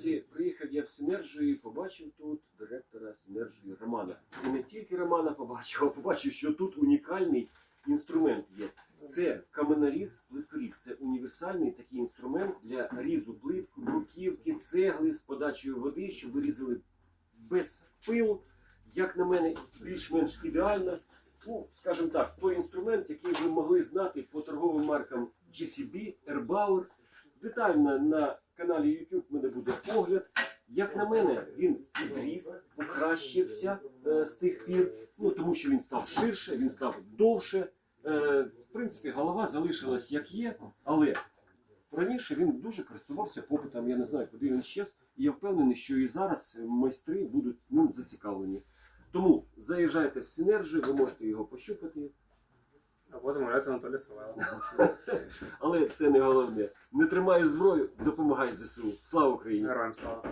Друзі, приїхав я в Синержію і побачив тут директора Синержії Романа. І не тільки Романа побачив, а побачив, що тут унікальний інструмент є. Це каменоріз, плиткоріз. Це універсальний такий інструмент для різу плит, бруківки, цегли з подачею води, щоб ви різали без пилу. Як на мене, більш-менш ідеально. Ну, скажімо так, той інструмент, який ви могли знати по торговим маркам GCB, Erbauer. Детально на каналі YouTube в мене буде огляд. Як на мене, він підріс, покращився е, з тих пір, ну тому що він став ширше, він став довше. Е, в принципі, голова залишилась як є, але раніше він дуже користувався попитом. Я не знаю, куди він щез. І я впевнений, що і зараз майстри будуть ним зацікавлені. Тому заїжджайте в Синержію, ви можете його пощупати, Або замовляти Анатолія Савела. але це не головне. Не тримай зброю, допомагай ЗСУ. Слава Україні! Героям слава.